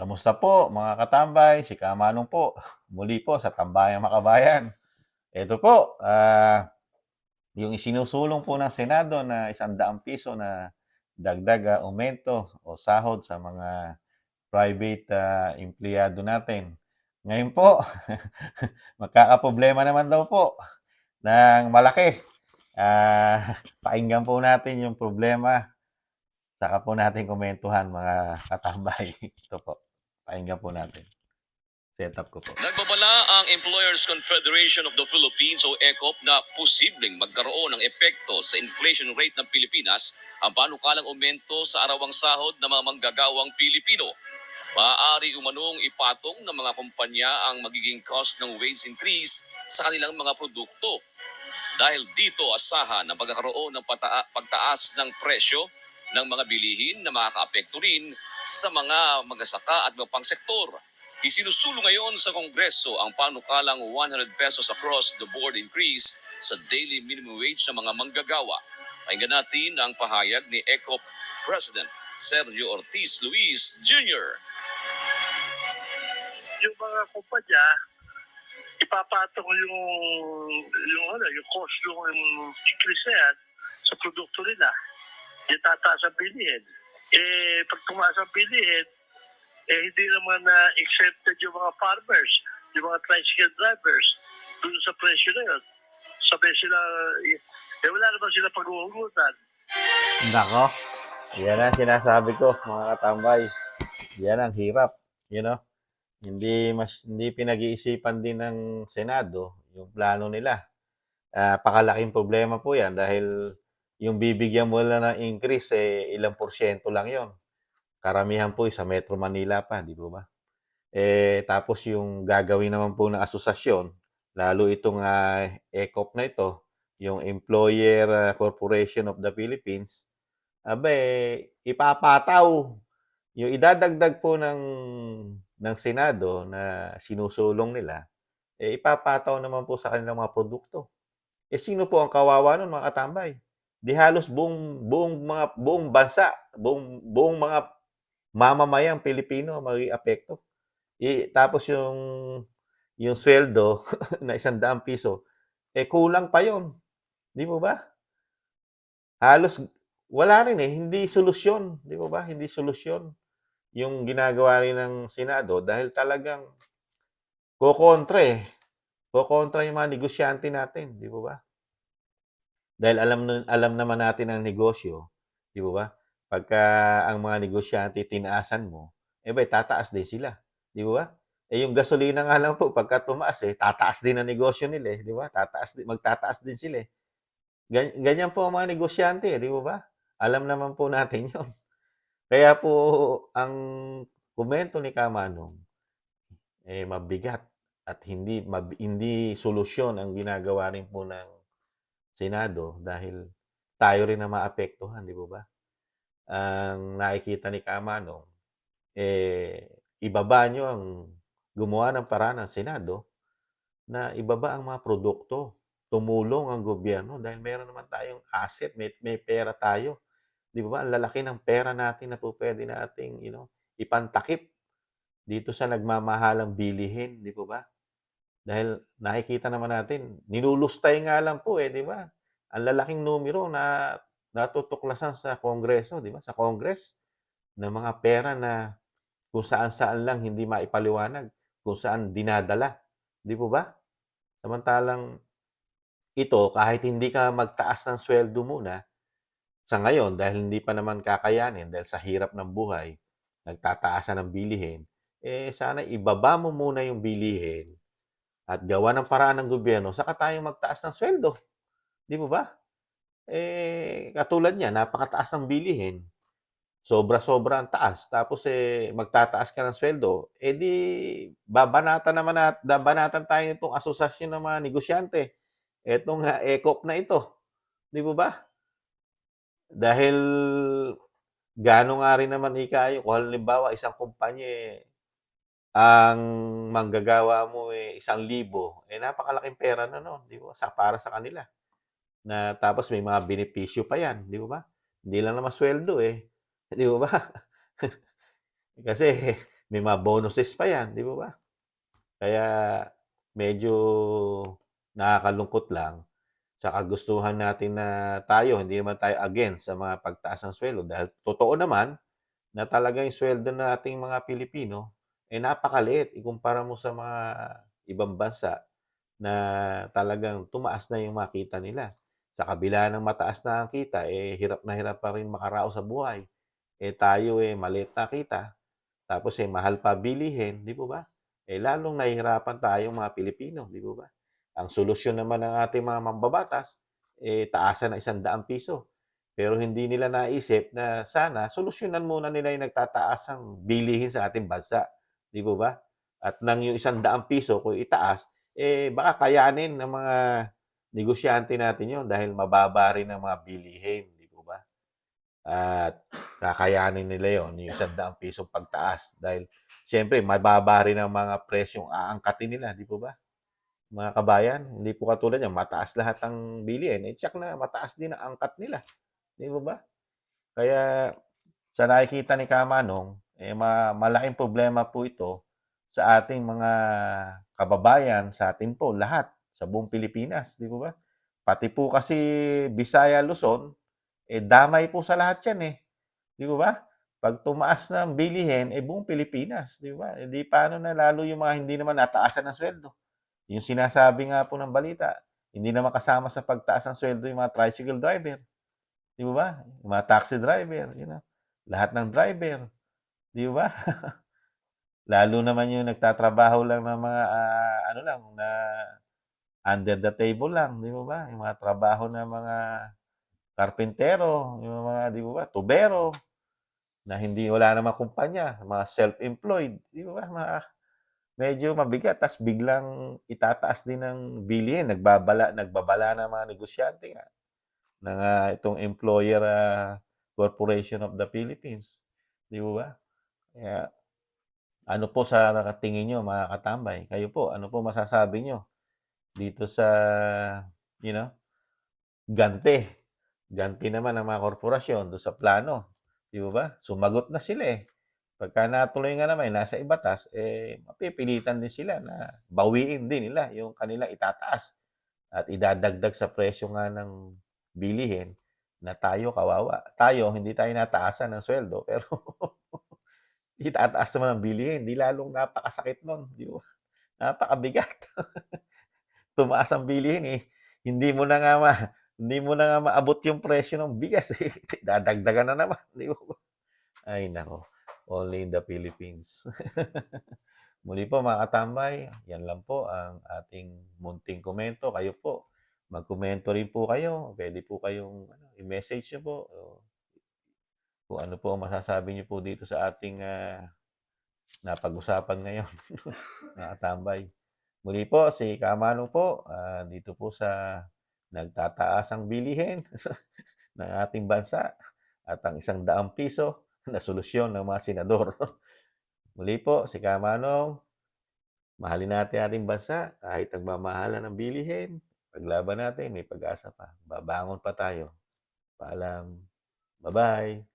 Kamusta po mga katambay? Si Kamanong po. Muli po sa Tambayang Makabayan. Ito po, ah, yung isinusulong po ng Senado na isang daang piso na dagdag ah, aumento o sahod sa mga private ah, empleyado natin. Ngayon po, magkakaproblema naman daw po ng malaki. Ah, pakinggan po natin yung problema. Saka po natin komentuhan mga katambay. Ito po. Pakinggan po natin. Setup ko po. Nagbabala ang Employers Confederation of the Philippines o ECOP na posibleng magkaroon ng epekto sa inflation rate ng Pilipinas ang panukalang aumento sa arawang sahod ng mga manggagawang Pilipino. Maaari umanong ipatong ng mga kumpanya ang magiging cost ng wage increase sa kanilang mga produkto. Dahil dito asahan ang pagkakaroon ng pagtaas ng presyo ng mga bilihin na makakaapekto rin sa mga magasaka at mga pang sektor. Isinusulong ngayon sa Kongreso ang panukalang 100 pesos across the board increase sa daily minimum wage ng mga manggagawa. Pakinggan natin ang pahayag ni ECOP President Sergio Ortiz Luis Jr. yung mga kumpanya, ipapatong yung yung ano, yung cost yung increase na yan sa produkto nila. Yung tataas ang bilihin. Eh, pag tumaas ang bilihin, eh, hindi naman na exempted yung mga farmers, yung mga tricycle drivers, dun sa presyo na yun. Sabi sila, eh, wala naman sila pag-uugutan. Nako. Yan ang sinasabi ko, mga katambay. Yan ang hirap. You know? Hindi mas hindi pinag-iisipan din ng Senado yung plano nila. Ah, pakalaking problema po 'yan dahil yung bibigyan mo lang ng increase eh ilang porsyento lang 'yon. Karamihan po sa Metro Manila pa, di po ba? Eh tapos yung gagawin naman po ng asosasyon, lalo itong ah, ECOP na ito, yung Employer ah, Corporation of the Philippines, abe, ipapataw. Yung idadagdag po ng ng Senado na sinusulong nila, eh ipapataw naman po sa kanilang mga produkto. Eh sino po ang kawawa nun mga katambay? Di halos buong buong mga buong bansa, buong buong mga mamamayang Pilipino magi-apekto. Tapos yung yung sweldo na isang daang piso, eh kulang pa yon. Di mo ba? Halos wala rin eh, hindi solusyon, di mo ba? Hindi solusyon yung ginagawa rin ng Senado dahil talagang kokontra eh. Kokontra yung mga negosyante natin, di ba ba? Dahil alam alam naman natin ang negosyo, di ba? Pagka ang mga negosyante tinaasan mo, eh ba tataas din sila, di ba? Eh yung gasolina nga lang po pagka tumaas eh, tataas din ang negosyo nila eh, di ba? Tataas din magtataas din sila eh. Gan- Ganyan po ang mga negosyante, eh, di ba ba? Alam naman po natin 'yon. Kaya po ang komento ni Kamanong eh mabigat at hindi mab- hindi solusyon ang ginagawa rin po ng Senado dahil tayo rin na maapektuhan, di ba ba? Ang nakikita ni Kamanong eh ibaba nyo ang gumawa ng paraan ng Senado na ibaba ang mga produkto. Tumulong ang gobyerno dahil meron naman tayong asset, may, may pera tayo. Di ba ba? Ang lalaki ng pera natin na po pwede nating, you know, ipantakip dito sa nagmamahalang bilihin, di po ba? Dahil nakikita naman natin, nilulustay nga lang po eh, di ba? Ang lalaking numero na natutuklasan sa Kongreso, di ba? Sa Congress, ng mga pera na kung saan-saan lang hindi maipaliwanag, kung saan dinadala. Di po ba? Samantalang ito, kahit hindi ka magtaas ng sweldo muna, sa ngayon, dahil hindi pa naman kakayanin, dahil sa hirap ng buhay, nagtataasan ng bilihin, eh sana ibaba mo muna yung bilihin at gawa ng paraan ng gobyerno, saka tayo magtaas ng sweldo. Di mo ba? Eh, katulad niya, napakataas ng bilihin. Sobra-sobra ang taas. Tapos eh, magtataas ka ng sweldo. Eh di, babanatan naman at babanatan tayo nitong asosasyon ng mga negosyante. Etong uh, ECOP na ito. Di mo ba? Dahil gaano nga rin naman ikayo, kung halimbawa isang kumpanya eh, ang manggagawa mo eh, isang libo, eh napakalaking pera na no, di ba? Sa para sa kanila. Na tapos may mga benepisyo pa yan, di ba? Hindi lang naman sweldo eh. Di ba? Kasi may mga bonuses pa yan, di ba? Kaya medyo nakakalungkot lang sa kagustuhan natin na tayo, hindi naman tayo against sa mga pagtaas ng sweldo dahil totoo naman na talaga yung sweldo nating mga Pilipino eh napakaliit ikumpara mo sa mga ibang bansa na talagang tumaas na yung makita nila. Sa kabila ng mataas na ang kita, eh hirap na hirap pa rin makaraos sa buhay. Eh tayo eh maliit na kita, tapos eh mahal pa bilihin, di po ba? Eh lalong nahihirapan tayong mga Pilipino, di po ba? Ang solusyon naman ng ating mga mambabatas, eh taasan ng isang daang piso. Pero hindi nila naisip na sana solusyonan muna nila yung nagtataas ang bilihin sa ating bansa. Di po ba? At nang yung isang daang piso kung itaas, eh baka kayanin ng mga negosyante natin yun dahil mababa rin ang mga bilihin. Di po ba? At kakayanin nila yon yung isang daang piso pagtaas. Dahil siyempre mababa rin ang mga presyong aangkatin nila. Di po ba? Mga kabayan, hindi po katulad yan, mataas lahat ang bilihin. Eh, check na, mataas din ang angkat nila. Di ba ba? Kaya sa nakikita ni Kamanong, eh, ma- malaking problema po ito sa ating mga kababayan, sa atin po, lahat, sa buong Pilipinas, di ba? Pati po kasi Bisaya, Luzon, eh damay po sa lahat yan eh. Di ba? Pag tumaas ng bilihin, eh buong Pilipinas, di ba? Eh di paano na lalo yung mga hindi naman nataasan ng sweldo. Yung sinasabi nga po ng balita, hindi naman kasama sa pagtaas ng sweldo yung mga tricycle driver. Di ba? Yung mga taxi driver, you know, lahat ng driver. Di ba? Lalo naman yung nagtatrabaho lang ng mga ah, ano lang na under the table lang, di ba? Yung mga trabaho ng mga karpentero, yung mga di ba tubero na hindi wala namang kumpanya, mga self-employed, di ba? Mga, medyo mabigat tas biglang itataas din ng bilihin, nagbabala nagbabala ng mga negosyante nga ng ah, itong Employer ah, Corporation of the Philippines. Di ba? Kaya ano po sa tingin nyo mga katambay? Kayo po, ano po masasabi nyo dito sa, you know, gante. Ganti naman ang mga korporasyon doon sa plano. Di ba ba? Sumagot na sila eh. Pagka natuloy nga naman, nasa ibatas, eh, mapipilitan din sila na bawiin din nila yung kanila itataas at idadagdag sa presyo nga ng bilihin na tayo kawawa. Tayo, hindi tayo nataasan ng sweldo, pero itataas naman ang bilihin. Di lalong napakasakit nun. Di ba? Napakabigat. Tumaas ang bilihin eh. Hindi mo na nga ma, hindi mo na nga maabot yung presyo ng bigas eh. Dadagdagan na naman. Di ba? Ay nako. Only in the Philippines. Muli po mga katambay, yan lang po ang ating munting komento. Kayo po, mag-komento rin po kayo. Pwede po kayong ano, i-message nyo po. Kung ano po ang masasabi niyo po dito sa ating ah, napag-usapan ngayon. mga katambay. Muli po, si Kamanong po, ah, dito po sa nagtataas ang bilihin ng ating bansa at ang isang daang piso na solusyon ng mga senador. Muli po, si Kamanong, mahalin natin ating bansa kahit nagmamahalan ng bilihin. Paglaban natin, may pag-asa pa. Babangon pa tayo. Paalam. Bye-bye.